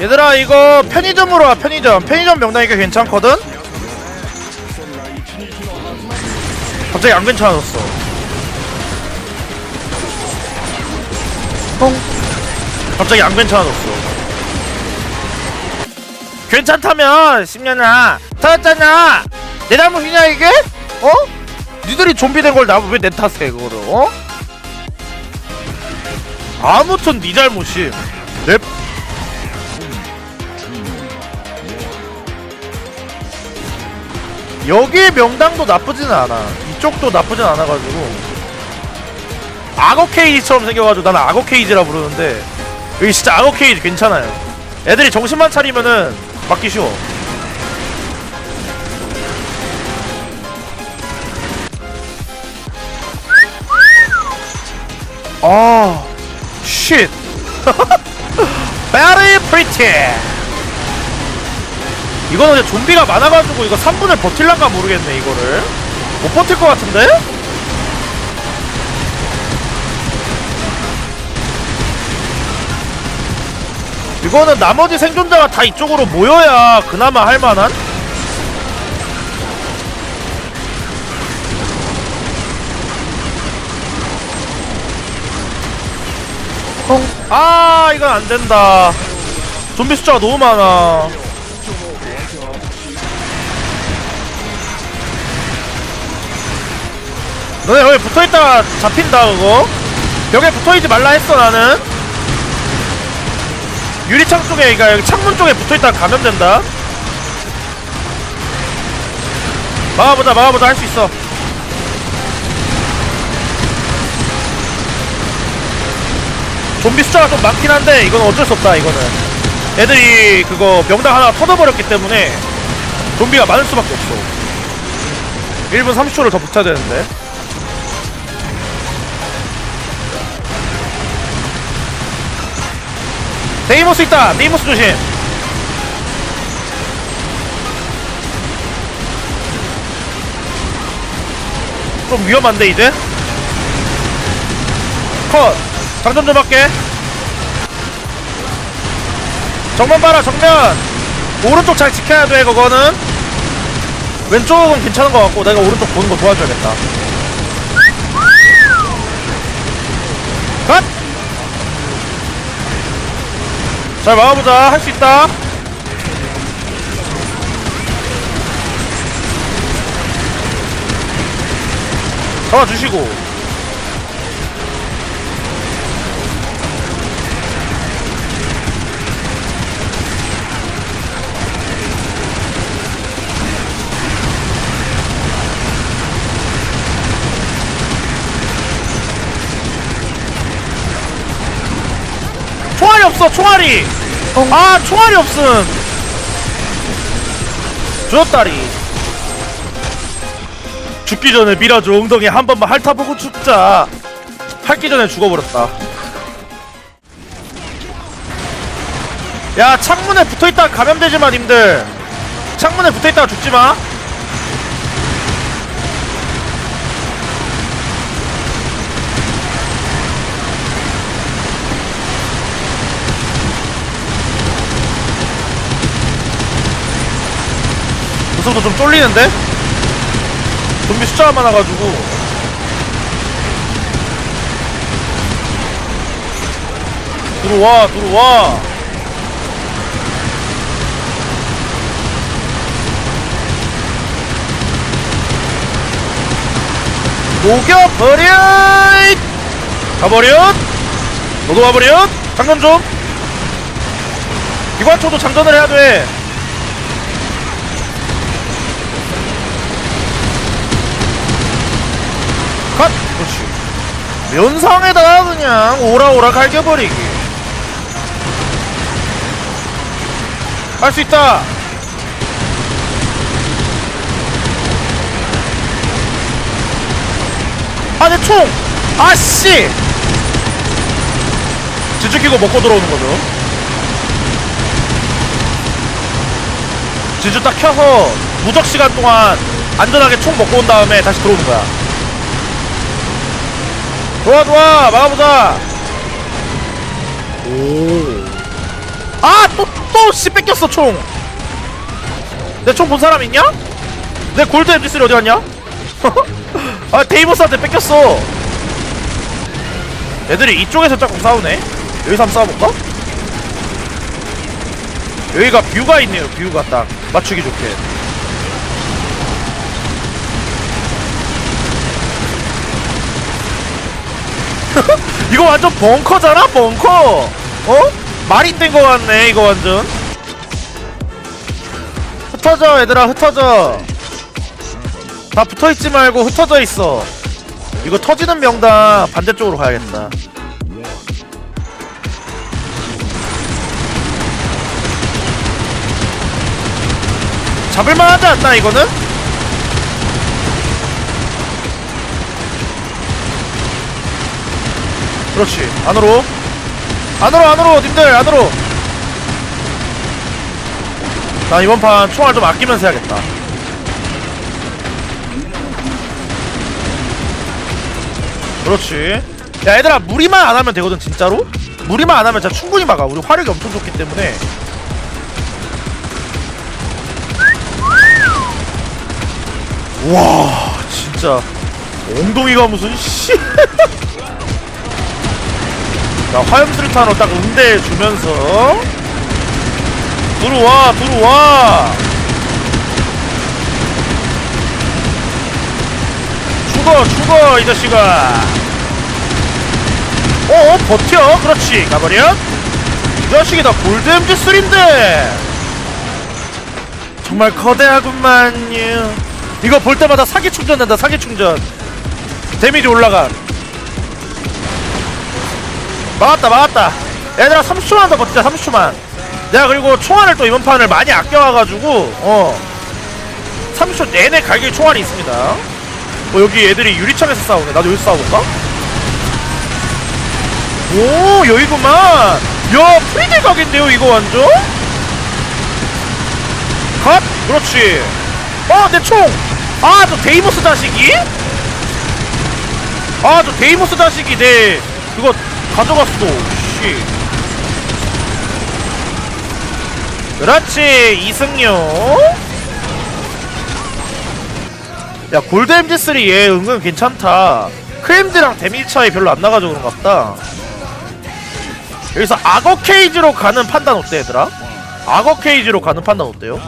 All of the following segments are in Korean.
얘들아 이거 편의점으로 와 편의점 편의점 명당이가 괜찮거든? 갑자기 안 괜찮아졌어 똥 갑자기 안 괜찮아졌어 괜찮다면 10년아 터졌잖아 내 잘못이냐 이게? 어? 니들이 좀비 된 걸 나 왜 내 탓해 그거를 어? 아무튼 니 잘못임 여기의 명당도 나쁘진 않아. 이쪽도 나쁘진 않아가지고. 악어 케이지처럼 생겨가지고 나는 악어 케이지라 부르는데 여기 진짜 악어 케이지 괜찮아요. 애들이 정신만 차리면은 막기 쉬워. 아 쉿. Very pretty 이거는 이제 좀비가 많아가지고 이거 3분을 버틸란가 모르겠네 이거를 못 버틸 것 같은데? 이거는 나머지 생존자가 다 이쪽으로 모여야 그나마 할만한? 어? 아 이건 안된다 좀비 숫자가 너무 많아 너네 여기 붙어있다가 잡힌다 그거. 벽에 붙어있지 말라 했어 나는. 유리창 쪽에 그니까 여기 창문 쪽에 붙어있다가 감염된다. 막아보자 막아보자 할 수 있어. 좀비 숫자가 좀 많긴 한데 이건 어쩔 수 없다 이거는. 애들이 그거 명당 하나 터져버렸기 때문에 좀비가 많을 수밖에 없어. 1분 30초를 더 붙여야 되는데 데이모스 있다. 데이모스 조심. 좀 위험한데 이제? 컷. 장전 좀 할게. 정면 봐라 정면. 오른쪽 잘 지켜야 돼 그거는. 왼쪽은 괜찮은 것 같고 내가 오른쪽 보는 거 도와줘야겠다 잘 막아보자. 할 수 있다. 잡아주시고 없어 총알이. 아 총알이 없음. 주었다리. 죽기 전에 밀어줘 엉덩이 한 번만 핥아보고 죽자. 핥기 전에 죽어버렸다. 야 창문에 붙어있다가 감염되지마 님들. 창문에 붙어있다가 죽지마 구석도 좀 쫄리는데? 좀비 숫자가 많아가지고. 들어와 들어와. 녹여버려 가버려 너도 가버려 장전 좀. 기관초도 장전을 해야 돼 면상에다가 그냥 오라오라 갈겨버리기 할 수 있다 아내 총! 아씨! 지주 끼고 먹고 들어오는 거죠 지주 딱 켜서 무적 시간 동안 안전하게 총 먹고 온 다음에 다시 들어오는 거야 좋아 좋아 막아보자 오. 아또 또씨 뺏겼어 총. 내 총 본 사람 있냐? 내 골드 MG3 어디 갔냐? 아 데이버스한테 뺏겼어. 애들이 이쪽에서 자꾸 싸우네. 여기서 한번 싸워볼까? 여기가 뷰가 있네요. 뷰가 딱 맞추기 좋게. 이거 완전 벙커잖아 벙커. 어? 말이 된거 같네 이거 완전. 흩어져 얘들아 흩어져. 다 붙어있지 말고 흩어져 있어. 이거 터지는 명당 반대쪽으로 가야겠다. 잡을만 하지 않나 이거는? 그렇지. 안으로. 안으로 안으로 님들 안으로. 나 이번 판 총알 좀 아끼면서 해야겠다. 그렇지. 야 얘들아 무리만 안 하면 되거든 진짜로? 무리만 안 하면 진짜 충분히 막아. 우리 화력이 엄청 좋기 때문에. 와 진짜. 엉덩이가 무슨 씨 자 화염수류탄으로 딱 응대 주면서. 들어와 들어와. 죽어 죽어 이 자식아. 어 버텨? 그렇지. 가버려. 이 자식이 다 골드 MG3인데. 정말 거대하구만요. 이거 볼 때마다 사기 충전된다 사기 충전. 데미지 올라가 막았다 막았다. 얘들아 30초만 더 버티자 30초만. 내가 그리고 총알을 또 이번 판을 많이 아껴와가지고 어. 30초 내내 갈길 총알이 있습니다. 어 여기 애들이 유리창에서 싸우네. 나도 여기서 싸워볼까? 오 여기구만. 야 프리딜 각인데요 이거 완전? 컷 그렇지. 어내 총 아 저 데이모스 자식이? 아 저 데이모스 자식이 내 그거 가져갔어. 씨. 그렇지 이승용. 야 골드 MG3 얘 은근 괜찮다. 크림즈랑 데미지 차이 별로 안 나가지고 그런가 보다. 여기서 악어 케이지로 가는 판단 어때 얘들아? 악어 케이지로 가는 판단 어때요?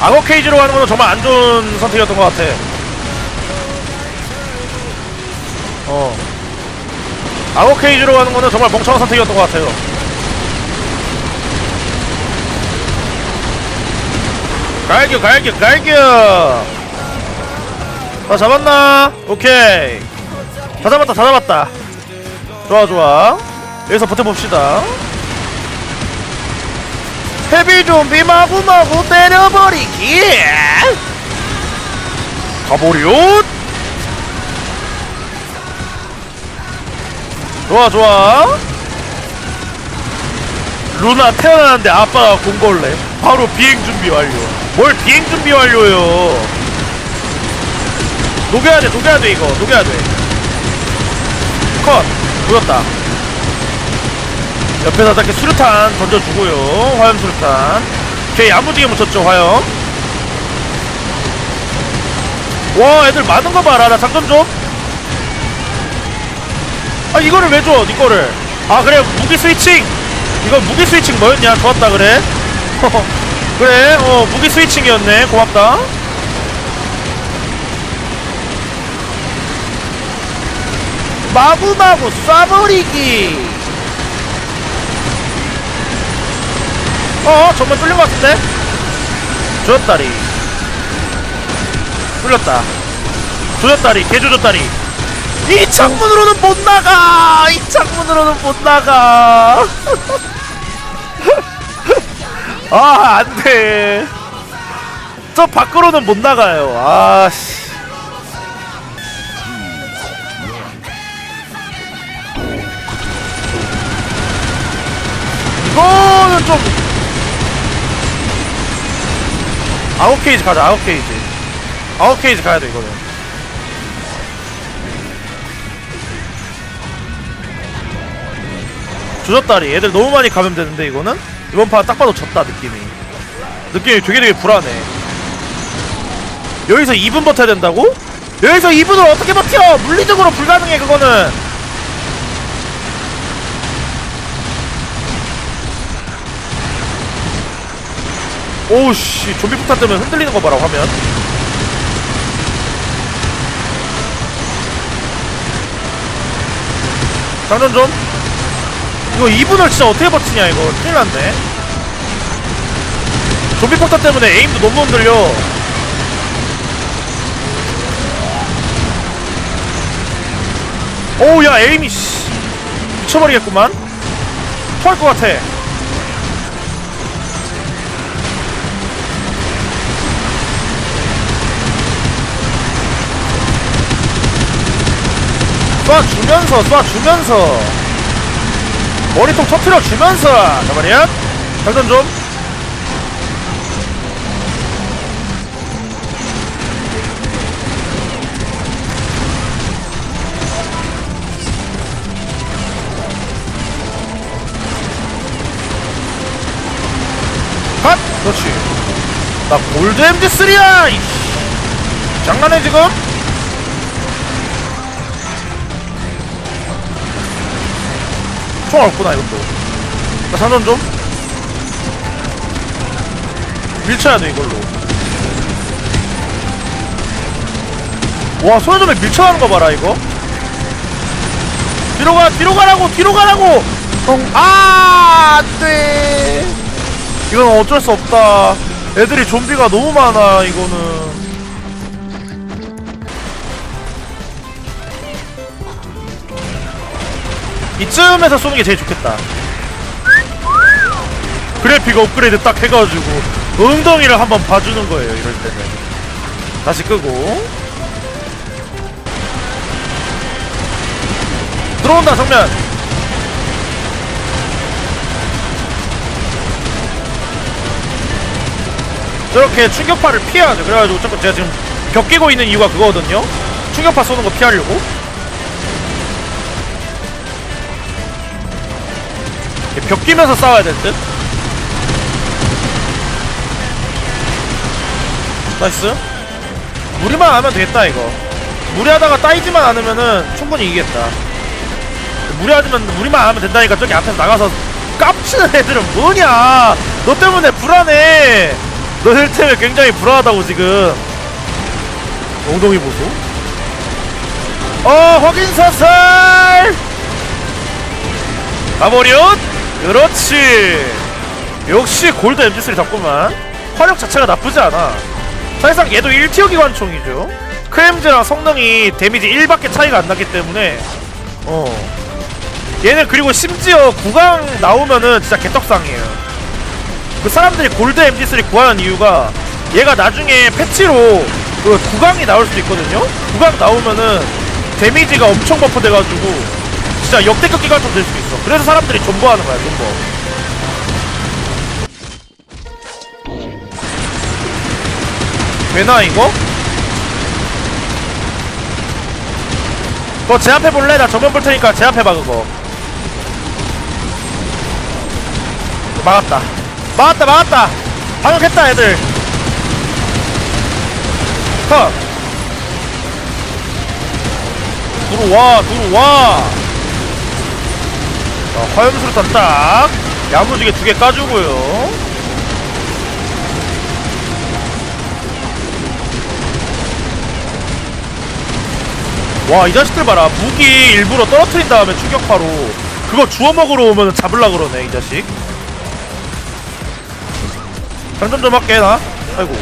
악어 케이지로 가는 거는 정말 안 좋은 선택이었던 것 같아. 어. 악어 케이지로 가는 거는 정말 멍청한 선택이었던 것 같아요. 갈겨, 갈겨, 갈겨! 다 잡았나? 오케이. 다 잡았다, 다 잡았다. 좋아, 좋아. 여기서 버텨봅시다. 헤비 좀비 마구마구 때려버리기. 가보리옷 좋아 좋아. 루나 태어나는데 아빠가 공걸래? 바로 비행 준비 완료. 뭘 비행 준비 완료요? 녹여야 돼 녹여야 돼 이거. 녹여야 돼컷. 보였다 옆에다 이렇게 수류탄 던져주고요. 화염 수류탄. 걔 야무지게 묻혔죠 화염. 와 애들 많은 거 봐라. 나 장전 좀아 이거를 왜 줘? 니거를? 아 그래 무기 스위칭. 이거 무기 스위칭 뭐였냐? 좋았다 그래. 그래 어 무기 스위칭이었네. 고맙다. 마구마구 쏴버리기 어 정말 뚫린 것 같은데? 조졌다리. 뚫렸다. 조졌다리 개조졌다리. 이 창문으로는 못 나가! 이 창문으로는 못 나가! 아 안돼. 저 밖으로는 못 나가요. 아씨. 이거는 좀 아웃 케이지 가자 아웃 케이지. 아웃 케이지 가야 돼 이거는. 조졌다리. 애들 너무 많이 감염되는데 이거는? 이번 판 딱 봐도 졌다 느낌이. 느낌이 되게 되게 불안해. 여기서 2분 버텨야 된다고? 여기서 2분을 어떻게 버텨! 물리적으로 불가능해 그거는. 오우씨 좀비 폭탄 때문에 흔들리는 거 봐라 화면. 장전 좀. 이거 2분을 진짜 어떻게 버티냐 이거. 큰일 났네. 좀비 폭탄 때문에 에임도 너무 흔들려. 오우 야 에임이 씨. 미쳐버리겠구만. 토할 것 같아 쏴주면서 쏴주면서. 머리통 터트려 주면서. 자 말이야 장전 좀. 컷! 그렇지. 나 골드 MG3야 이씨. 장난해 지금? 총 없구나 이것도. 나 장전 좀? 밀쳐야 돼 이걸로. 와 소녀점에 밀쳐가는 거 봐라 이거. 뒤로 가 뒤로 가라고 뒤로 가라고! 아 안돼! 이건 어쩔 수 없다. 애들이 좀비가 너무 많아 이거는 이쯤에서 쏘는 게 제일 좋겠다. 그래픽 업그레이드 딱 해가지고 엉덩이를 한번 봐주는 거예요. 이럴 때는 다시 끄고 들어온다 정면. 저렇게 충격파를 피해야 돼. 그래가지고 자꾸 제가 지금 벽 끼고 있는 이유가 그거거든요. 충격파 쏘는 거 피하려고. 벽 끼면서 싸워야 될 듯? 나이스. 무리만 하면 되겠다 이거. 무리하다가 따이지만 않으면은 충분히 이기겠다. 무리하지만 무리만 하면 된다니까 저기 앞에서 나가서 깝치는 애들은 뭐냐? 너 때문에 불안해. 너들 때문에 굉장히 불안하다고 지금. 엉덩이 보소. 어 확인 사살! 가버렸 그렇지. 역시 골드 MG3 잡구만. 화력 자체가 나쁘지 않아. 사실상 얘도 1티어 기관총이죠. 크엠즈랑 성능이 데미지 1밖에 차이가 안 나기 때문에 어. 얘는 그리고 심지어 구강 나오면은 진짜 개떡상이에요. 그 사람들이 골드 MG3 구하는 이유가 얘가 나중에 패치로 그 구강이 나올 수도 있거든요? 구강 나오면은 데미지가 엄청 버프 돼가지고 진짜 역대급 기관총 될 수도 있어. 그래서 사람들이 존버하는 거야, 존버. 되나 이거? 그거 제압해 볼래? 나 정면 볼 테니까 제압해봐 그거. 막았다. 막았다, 막았다. 방역했다, 애들. 컷. 들어와, 들어와. 자, 화염수류탄 딱 야무지게 두 개 까주고요. 와 이 자식들 봐라. 무기 일부러 떨어뜨린 다음에 충격파로 그거 주워 먹으러 오면 잡을라 그러네 이 자식. 장전 좀 할게 나. 아이고.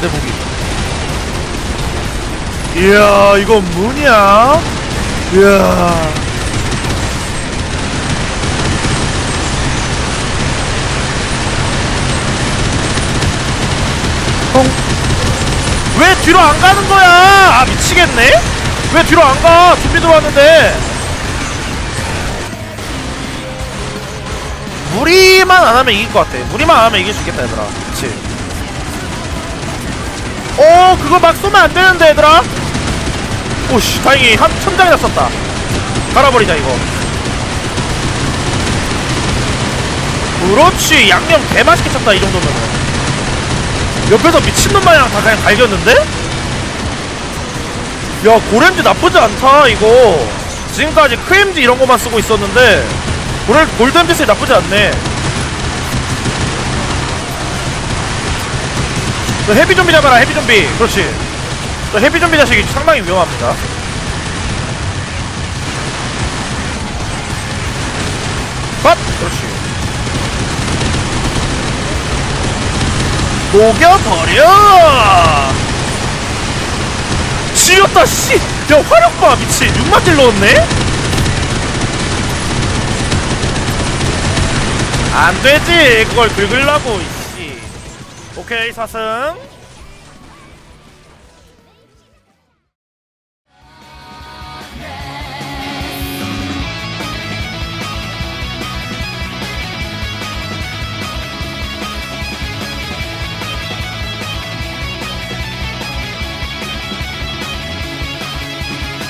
내 무기. 이야 이건 뭐냐? 이야 왜 뒤로 안 가는 거야? 아 미치겠네? 왜 뒤로 안 가? 준비 들어왔는데 무리만 안 하면 이길 것 같아. 무리만 안 하면 이길 수 있겠다 얘들아. 그치? 어 그거 막 쏘면 안 되는데 얘들아. 오씨 다행히 한 천장이나 썼다. 갈아버리자 이거. 그렇지 양념 개맛있게 쳤다 이 정도면은 옆에서 미친놈 마냥 다 그냥 갈겼는데? 야 고렘지 나쁘지 않다 이거. 지금까지 크림지 이런 거만 쓰고 있었는데 골, 골든빛이 나쁘지 않네. 너 헤비 좀비 잡아라 헤비 좀비. 그렇지. 저 헤비 좀비 자식이 상당히 위험합니다. 컷! 그렇지 녹여버려! 지렸다 씨! 야 화력 봐 미친 6만 딜 넣었네? 안되지 그걸 긁으려고 이씨 오케이 사승